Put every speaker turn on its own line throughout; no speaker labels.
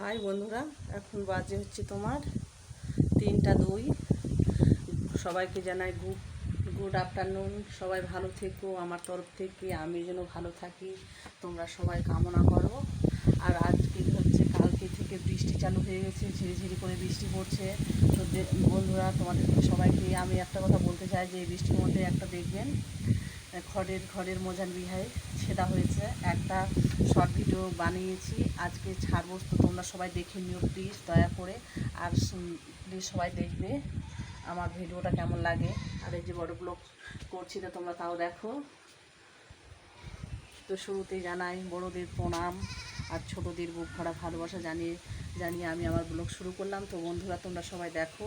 High বন্ধুরা, এখন বাজে হচ্ছে তোমার তিনটা দুই। সবাইকে জানাই গুড গুড আফটারনুন সবাই ভালো থেকো আমার তরফ থেকে আমি যেন ভালো থাকি। তোমরা সবাই কামনা করো। আর আজকে হচ্ছে, কালকে থেকে বৃষ্টি চালু হয়ে গেছে, ঝিরিঝিরি করে বৃষ্টি পড়ছে। তো বন্ধুরা তোমাদেরকে সবাইকে আমি একটা কথা বলতে চাই যে এই বৃষ্টির মধ্যে একটা দেখবেন খড়ের ঘরের মোজান বিহায় ছেদা হয়েছে। একটা শর্ট ভিডিও বানিয়েছি। আজকে ছাড়বো, তো তোমরা সবাই দেখে নিও প্লিজ দয়া করে। আর প্লিজ সবাই দেখবে আমার ভিডিওটা কেমন লাগে। আর এই যে বড় ব্লগ করছি তো তোমরা তাও দেখো। তো শুরুতেই জানাই, বড়দের প্রণাম আর ছোটদের বুক ভরা ভালোবাসা জানিয়ে জানিয়ে আমি আমার ব্লগ শুরু করলাম। তো বন্ধুরা, তোমরা সবাই দেখো।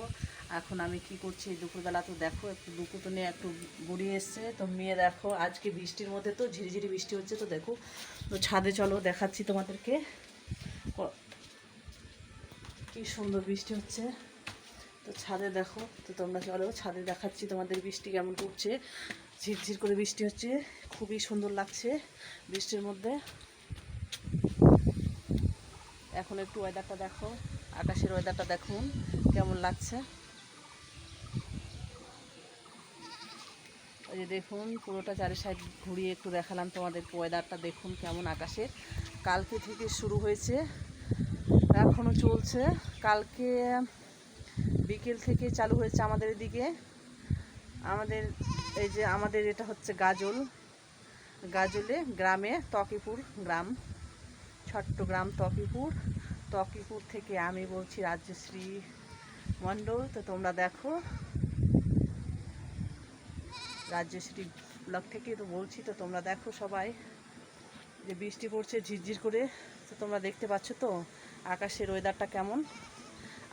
এখন আমি কি করছি? দুপুরবেলা তো দেখো, একটু নিয়ে একটু গড়িয়ে এসছে। তো মেয়ে দেখো, আজকে বৃষ্টির মধ্যে তো ঝিরিঝিরি বৃষ্টি হচ্ছে, তো দেখো। তো ছাদে চলো, দেখাচ্ছি তোমাদেরকে। কি সুন্দর বৃষ্টি হচ্ছে। তো ছাদে দেখো, তো তোমরা চলো, ছাদে দেখাচ্ছি তোমাদের বৃষ্টি কেমন করছে ঝিরঝির করে বৃষ্টি হচ্ছে, খুবই সুন্দর লাগছে বৃষ্টির মধ্যে। এখন একটু ওয়েদারটা দেখো, আকাশের ওয়েদারটা দেখুন, কেমন লাগছে। ওই যে দেখুন, পুরোটা চারি সাইড ঘুরিয়ে একটু দেখালাম তোমাদের ওয়েদারটা দেখুন কেমন আকাশের কালকে থেকে শুরু হয়েছে এখনও চলছে। কালকে বিকেল থেকে চালু হয়েছে আমাদের এদিকে। আমাদের এই যে আমাদের এটা হচ্ছে গাজল। গাজলে গ্রামে তকিপুর গ্রাম ছোট্ট গ্রাম তকিপুর। তকিপুর থেকে আমি বলছি রাজ্যশ্রী মণ্ডল, তো তোমরা দেখো রাজ্যশ্রী ব্লগ থেকে তো বলছি, তো তোমরা দেখো সবাই যে বৃষ্টি পড়ছে ঝিরঝির করে, তো তোমরা দেখতে পাচ্ছ তো আকাশের ওয়েদারটা কেমন।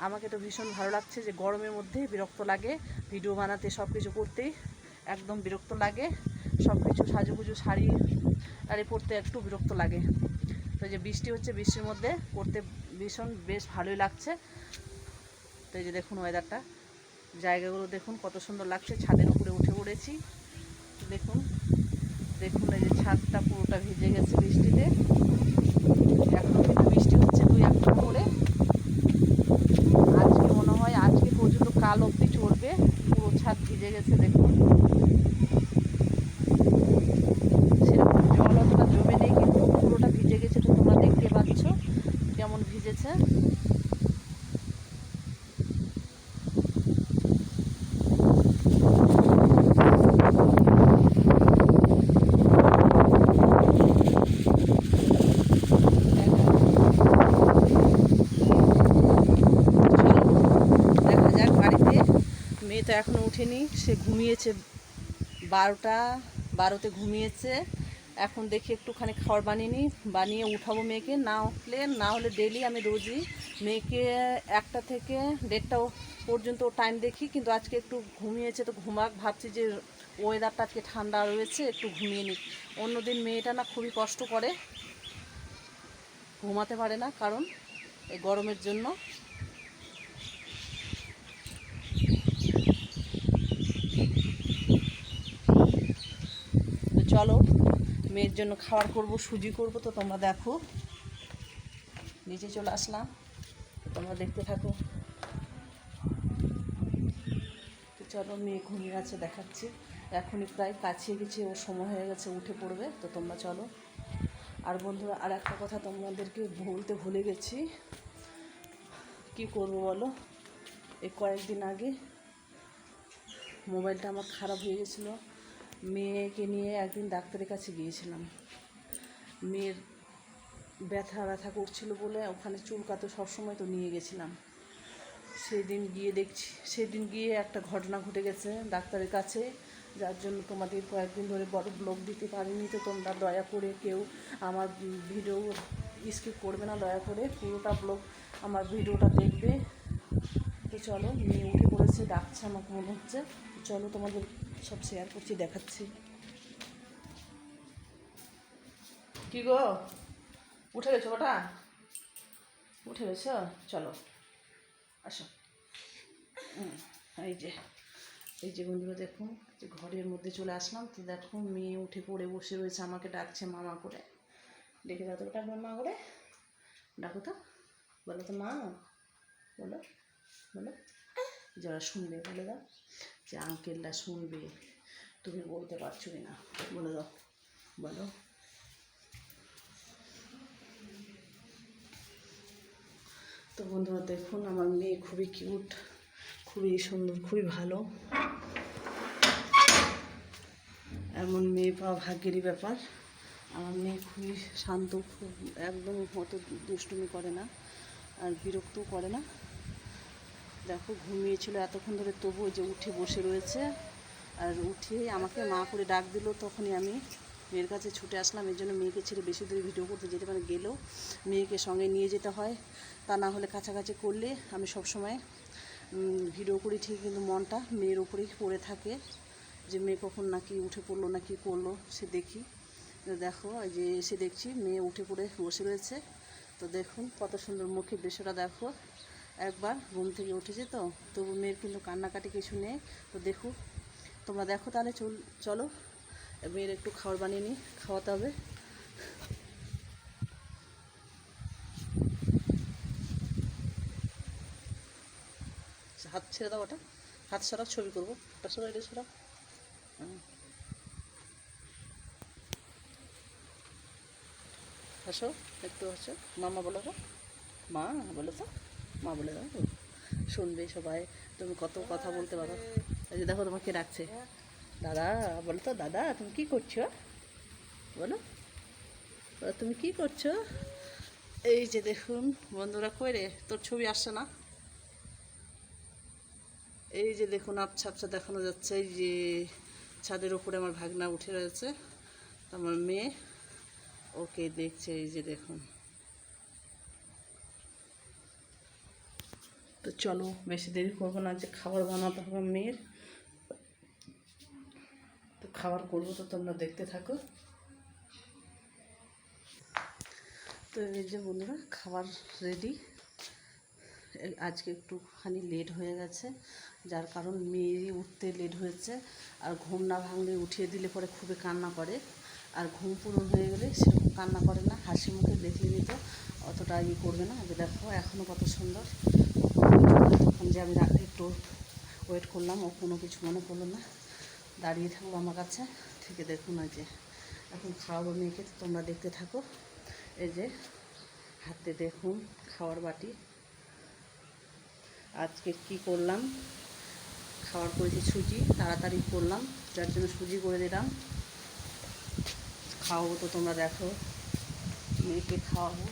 আমাকে তো ভীষণ ভালো লাগছে যে গরমের মধ্যে বিরক্ত লাগে ভিডিও বানাতে সব কিছু করতেই একদম বিরক্ত লাগে সব কিছু সাজুগুজু শাড়ি টাড়ি পরতে একটু বিরক্ত লাগে। তো যে বৃষ্টি হচ্ছে বৃষ্টির মধ্যে, পড়তে ভীষণ বেশ ভালোই লাগছে। তো এই যে দেখুন ওয়েদারটা জায়গাগুলো দেখুন কত সুন্দর লাগছে, ছাদের পড়েছি দেখুন দেখুন এই যে ছাদটা পুরোটা ভিজে গেছে বৃষ্টিতে এখনও কিন্তু বৃষ্টি হচ্ছে দুই একটা করে আজকে মনে হয় আজকে পর্যন্ত কাল অবধি চলবে পুরো ছাদ ভিজে গেছে দেখুন সেরকম জল অতটা জমে নেই কিন্তু পুরোটা ভিজে গেছে তো তোমরা দেখতে পাচ্ছ কেমন ভিজেছে চলো দেখা যাক বাড়িতে মেয়ে তো এখনও উঠেনি। সে ঘুমিয়েছে বারোটা, বারোতে ঘুমিয়েছে। এখন দেখি একটুখানি খাবার বানিয়ে নিই, বানিয়ে উঠাবো মেয়েকে। না উঠলে, না হলে ডেলি আমি রোজই মেয়েকে একটা থেকে দেড়টা পর্যন্ত টাইম দেখি, কিন্তু আজকে একটু ঘুমিয়েছে তো ঘুমাক, ভাবছি যে ওয়েদারটা আজকে ঠান্ডা রয়েছে, একটু ঘুমিয়ে নিই। অন্যদিন মেয়েটা না খুবই কষ্ট করে, ঘুমাতে পারে না কারণ এই গরমের জন্য তো চলো মেয়ের জন্য খাবার করব, সুজি করব, তো তোমরা দেখো। নিচে চলে আসলাম। তোমরা দেখতে থাকো। তো চলো, মেয়ে ঘুমিয়ে গেছে, দেখাচ্ছি। এখনই প্রায় কাছে গেছে ওর সময় হয়ে গেছে, উঠে পড়বে। তো তোমরা চলো। আর বন্ধুরা, আর একটা কথা তোমাদেরকে বলতে ভুলে গেছি। কি করব বলো? এই কয়েকদিন আগে মোবাইলটা আমার খারাপ হয়ে গেছিল। মেয়েকে নিয়ে একদিন ডাক্তারের কাছে গিয়েছিলাম। মেয়ের ব্যথা ব্যথা করছিল বলে ওখানে চুলকাতে সবসময় তো নিয়ে গেছিলাম। সেদিন গিয়ে দেখছি, সেদিন গিয়ে একটা ঘটনা ঘটে গেছে ডাক্তারের কাছে, যার জন্য তোমাদের কয়েকদিন ধরে বড় ব্লগ দিতে পারিনি, তো তোমরা দয়া করে কেউ আমার ভিডিও স্কিপ করবে না, দয়া করে পুরোটা ব্লগ আমার ভিডিওটা দেখবে। তো চলো, মেয়ে উঠে পড়েছে, ডাকছে আমাকে মনে হচ্ছে। চলো তোমাদের সব শেয়ার করছি, দেখাচ্ছি। কি গো? উঠে গেছো ওটা উঠে গেছো? চলো, আসো। এই যে এই যে বন্ধুরা দেখুন যে ঘরের মধ্যে চলে আসলাম। তো দেখুন মেয়ে উঠে পড়ে বসে রয়েছে, আমাকে ডাকছে মামা করে। ডেকে দাও তো ওটা মা করে। ডাকো তো। বলো তো মা, বলো বলো। যারা শুনবে, বলে দাও যে আঙ্কেলরা শুনবে, তুমি বলতে পারছ কি না বলে দাও, বলো। তো বন্ধুরা, দেখুন আমার মেয়ে খুবই কিউট খুবই সুন্দর, খুবই ভালো। এমন মেয়ে পাওয়া ভাগ্যেরই ব্যাপার। আমার মেয়ে খুবই শান্ত, খুব একদম অত দুষ্টুমি করে না, আর বিরক্তও করে না। দেখো ঘুমিয়েছিল এতক্ষণ ধরে তবুও যে উঠে বসে রয়েছে। আর উঠে আমাকে মা করে ডাক দিল তখনই আমি মেয়ের কাছে ছুটে আসলাম। এই জন্য মেয়েকে ছেড়ে বেশি দূরে ভিডিও করতে যেতে পারে গেলেও মেয়েকে সঙ্গে নিয়ে যেতে হয়। তা না হলে কাছাকাছি করলে আমি সবসময় উম, ভিডিও করি ঠিক কিন্তু মনটা মেয়ের উপরেই পড়ে থাকে যে মেয়ে কখন নাকি উঠে পড়ল না কি করল সে দেখি। দেখো যে এসে দেখছি মেয়ে উঠে পড়ে বসে রয়েছে। তো দেখুন কত সুন্দর মুখে বেশটা দেখো। একবার ঘুম থেকে উঠেছে তো, তবু মেয়ের কিন্তু কান্নাকাটি কিছু নেই, তো দেখো। তোমরা দেখো তাহলে চল, চলো, মেয়ের একটু খাবার বানিয়ে নিই, খাওয়াতে হবে। হাত ছেড়ে দাও ওটা, হাত সরাও, ছবি করব। ওটা সরাও, এটা সরাও। হাসো একটু হাসো মামা বলো মা, বলো তো। মা বলে দাও শুনবে সবাই। তুমি কত কথা বলতে পারো। এই যে দেখো তোমাকে ডাকছে দাদা বলো তো দাদা তুমি কি করছ? বলো। বলো, তুমি কি করছ? এই যে দেখুন বন্ধুরা কই রে? তোর ছবি আসছে না? এই যে দেখুন আবছা আবছা দেখানো যাচ্ছে। এই যে ছাদের উপরে আমার ভাগনা উঠে রয়েছে। আমার মেয়ে ওকে দেখছে এই যে দেখুন। তো চলো বেশি দেরি করব না, যে খাবার বানাতে হবে মেয়ের। তো খাবার করব তো তোমরা দেখতে থাকো। তো এই যে বন্ধুরা, খাবার রেডি আজকে একটুখানি লেট হয়ে গেছে, যার কারণ মেয়েরই উঠতে লেট হয়েছে, আর ঘুম না ভাঙলে উঠিয়ে দিলে পরে খুবই কান্না করে। আর ঘুম পূরণ হয়ে গেলে সেরকম কান্না করে না, হাসি মুখে দেখলে নিত, অতটা ইয়ে করবে না। যে দেখো এখনও কত সুন্দর। যে আমি একটু ওয়েট করলাম, ও কোনো কিছু মনে করল না। দাঁড়িয়ে থাকল আমার কাছে। থেকে দেখুন না যে, এখন খাওয়াবো মেয়েকে তোমরা দেখতে থাকো। এই যে, হাতে দেখুন খাওয়ার বাটি। আজকে কি করলাম? খাবার করেছি সুজি, তাড়াতাড়ি করলাম, যার জন্য সুজি করে দিলাম। খাওয়াবো তো তোমরা দেখো, মেয়েকে খাওয়াবো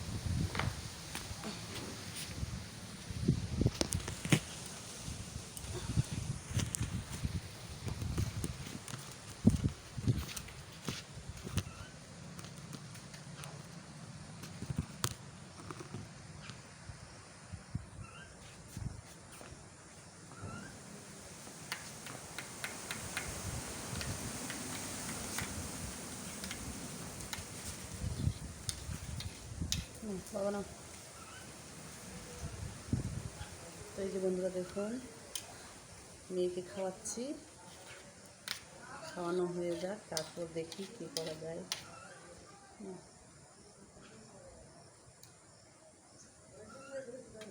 হুম, বাবা নাও। তো এই যে বন্ধুরা দেখুন, মেয়েকে খাওয়াচ্ছি। খাওয়ানো হয়ে যাক, তারপর দেখি কী করা যায়।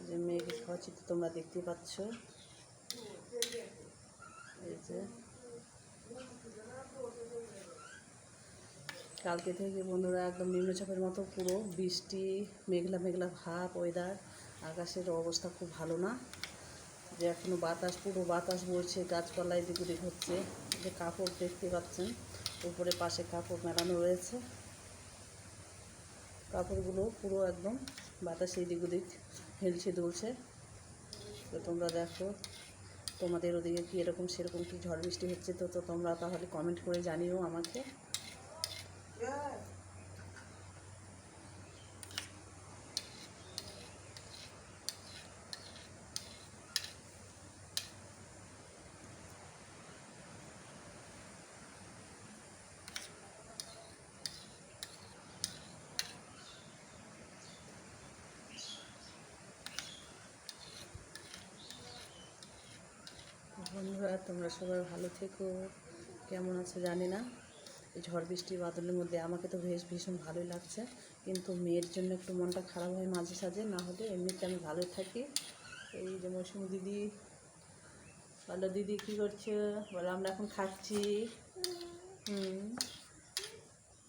যে মেয়েকে খাওয়াচ্ছি, তো তোমরা দেখতে পাচ্ছ। এই যে কালকে থেকে বন্ধুরা একদম নিম্নচাপের মতো পুরো বৃষ্টি, মেঘলা মেঘলা ভাব ওয়েদার আকাশের অবস্থা খুব ভালো না। যে এখনও বাতাস, পুরো বাতাস বইছে গাছপালা এদিক ওদিক হচ্ছে। যে কাপড় দেখতে পাচ্ছেন, উপরে পাশে কাপড় মেলানো রয়েছে। কাপড়গুলো পুরো একদম বাতাসে এদিক ওদিক হেলছে দুলছে। তো তোমরা দেখো, তোমাদের ওদিকে কি এরকম সেরকম কি ঝড় বৃষ্টি হচ্ছে তো তো তোমরা তাহলে কমেন্ট করে জানিও আমাকে। বন্ধুরা তোমরা সবাই ভালো থেকো। কেমন আছো জানি না। এই ঝড় বৃষ্টি বাদলের মধ্যে আমাকে তো বেশ ভীষণ ভালোই লাগছে। কিন্তু মেয়ের জন্য একটু মনটা খারাপ হয় মাঝে সাঝে, না হলে এমনিতে আমি ভালোই থাকি। এই যে মৌসুমি দিদি, বলো দিদি কী করছ? বলো আমরা এখন খাচ্ছি। হুম।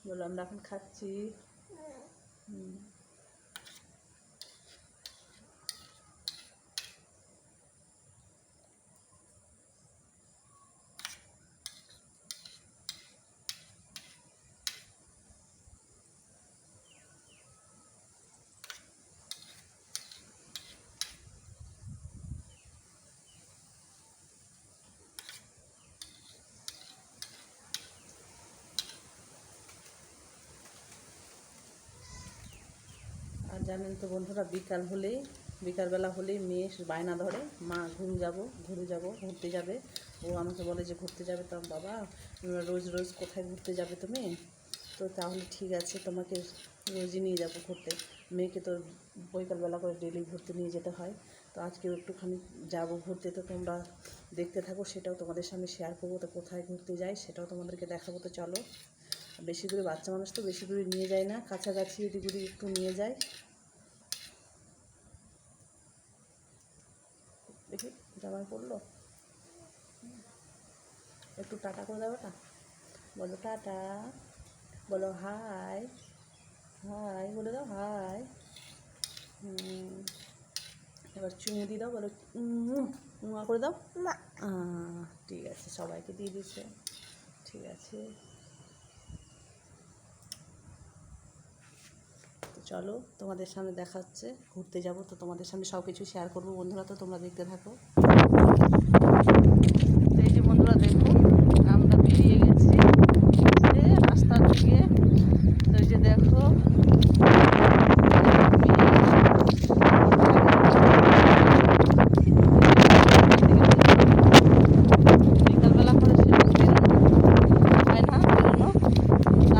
বলো আমরা এখন খাচ্ছি। হুম। জানেন তো বন্ধুরা, বিকাল হলেই, বিকালবেলা হলেই মেয়ে বায়না ধরে, মা, ঘুম যাব, ঘুরে যাব, ঘুরতে যাবে। ও আমাকে বলে যে, ঘুরতে যাবে? তো বাবা রোজ রোজ কোথায় ঘুরতে যাবে তুমি? তো তাহলে ঠিক আছে, তোমাকে রোজই নিয়ে যাব ঘুরতে। মেয়েকে তো বিকালবেলা করে ডেলি ঘুরতে নিয়ে যেতে হয়। তো আজকেও একটুখানি যাব ঘুরতে। তো তোমরা দেখতে থাকো, সেটাও তোমাদের সামনে শেয়ার করব তো কোথায় ঘুরতে যাই, সেটাও তোমাদেরকে দেখাবো। তো চলো, বেশি দূরে, বাচ্চা মানুষ তো বেশি দূরে নিয়ে যায় না, কাছাকাছি এদিক ওদিক একটু নিয়ে যায়। জামাই পড়ল একটু টাটা করে দাও না বলো টাটা। বলো হাই। হাই বলে দাও হাই। হুম। এবার চুমু দিয়ে দাও বলো উমা করে দাও। ঠিক আছে সবাইকে দিয়ে দিচ্ছে ঠিক আছে। তো চলো তোমাদের সামনে দেখা হচ্ছে ঘুরতে যাব তো তোমাদের সামনে সব কিছু শেয়ার করব। বন্ধুরা তো তোমরা দেখতে থাকো তো এই যে বন্ধুরা দেখো আমরা বেরিয়ে গেছি যে রাস্তার দিকে তো এই যে দেখো বিকালবেলা করে সেরকম বেরোনো হয় না বেরোনো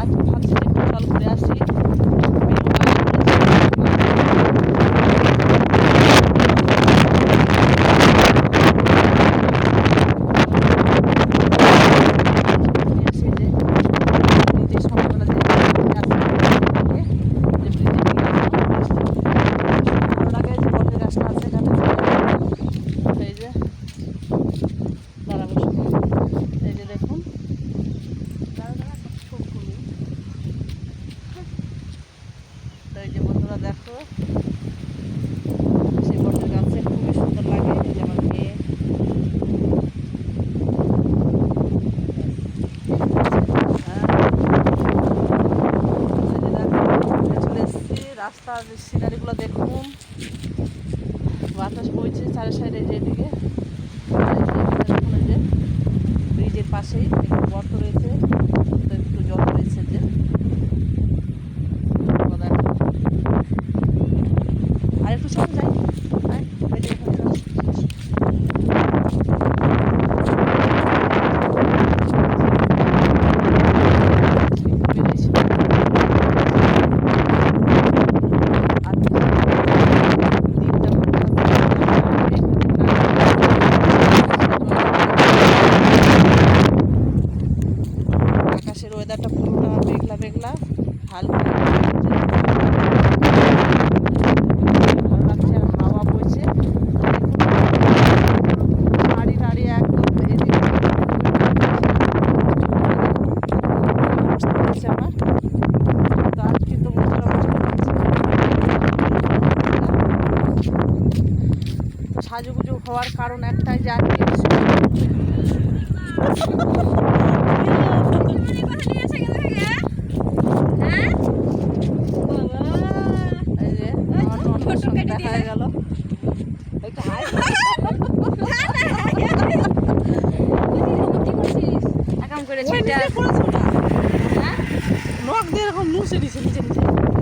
আজ ভাবছি যে একটু চল ঘুরে আসি মেয়েও বায়না করেছে। এসে যে ব্রিজের সকালবেলা যে রাস্তা থেকে যে ব্রিজে নিয়ে আসলো। ভালো লাগে যে বটের গাছটা আছে এখানে এই যে দাঁড়াবো এই যে দেখুন দাঁড়া দাঁড়া খুব খুবই তো এই যে বন্ধুরা দেখো সেই বটের গাছে খুবই সুন্দর লাগে এই যে আমার মেয়ে চলে এসেছি রাস্তার সিনারিগুলো দেখুন বাতাস বইছে চারি সাইডে যেদিকে ব্রিজের পাশেই একটু গর্ত রয়েছে তো একটু জল রয়েছে যে তো দেখো। আর একটু সব যাই আয়, এই যে এখানে যাও। বেরিয়েছি। আর দিনটা আকাশের ওয়েদারটা পুরোটা মেঘলা মেঘলা হালকা ভালো লাগছে আর হাওয়া বইছে নাড়ি নাড়ি একদম এদিক অবস্থা হয়েছে আমার তো আজকে তো বন্ধুরা সাজুগুজু হওয়ার কারণ একটাই সঙ্গে দেখা গেল
হ্যাঁ?
নখ দিয়ে এরকম মুছে দিছে নিচে নিচে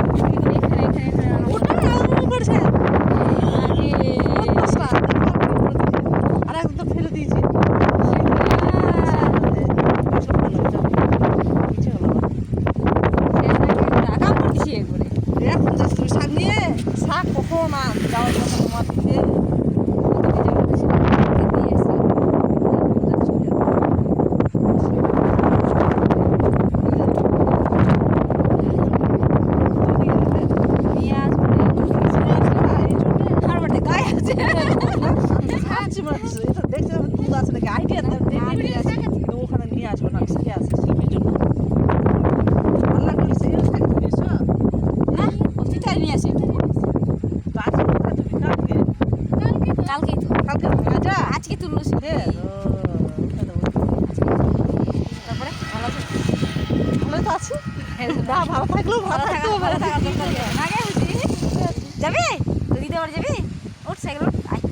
আছি। না
ভালো থাকলেও
ভালো থাকলেও ভালো
থাকার যাবে? তো দিদি আবার যাবি? ওর সাইকেল আয়।